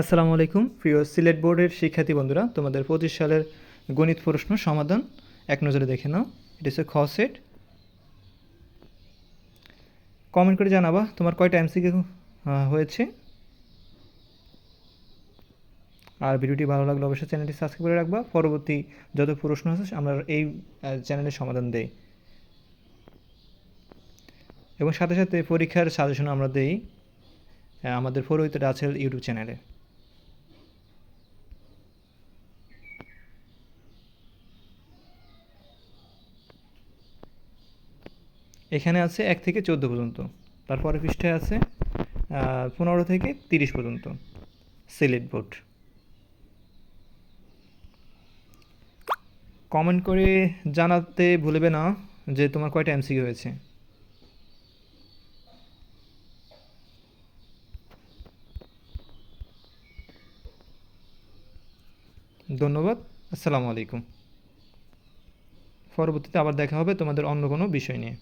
আসসালামু আলাইকুম। প্রিয় সিলেট বোর্ডের শিক্ষার্থী বন্ধুরা, তোমাদের পঁচিশ সালের গণিত প্রশ্ন সমাধান এক নজরে দেখে নাও। এটা হচ্ছে খ সেট। কমেন্ট করে জানাবা, তোমার কয়টা এমসিকিউ হয়েছে? আর ভিডিওটি ভালো লাগলে অবশ্যই চ্যানেলটি সাবস্ক্রাইব করে রাখবা। পরবর্তী যত প্রশ্ন আছে, আমরা এই চ্যানেলে সমাধান দেই। এবং সাথে সাথে পরীক্ষার সাজেশন আমরা দেই আমাদের ফরহিত রাছেল ইউটিউব চ্যানেলে। এখানে আছে এক থেকে চোদ্দ পর্যন্ত। তারপরে পৃষ্ঠায় আছে পনেরো থেকে তিরিশ পর্যন্ত সিলেট বোর্ড কমেন্ট করে জানাতে ভুলবে না যে তোমার কয়টা এমসিকিউ হয়েছে। ধন্যবাদ, আসসালামু আলাইকুম। পরবর্তীতে আবার দেখা হবে তোমাদের অন্য কোনো বিষয় নিয়ে।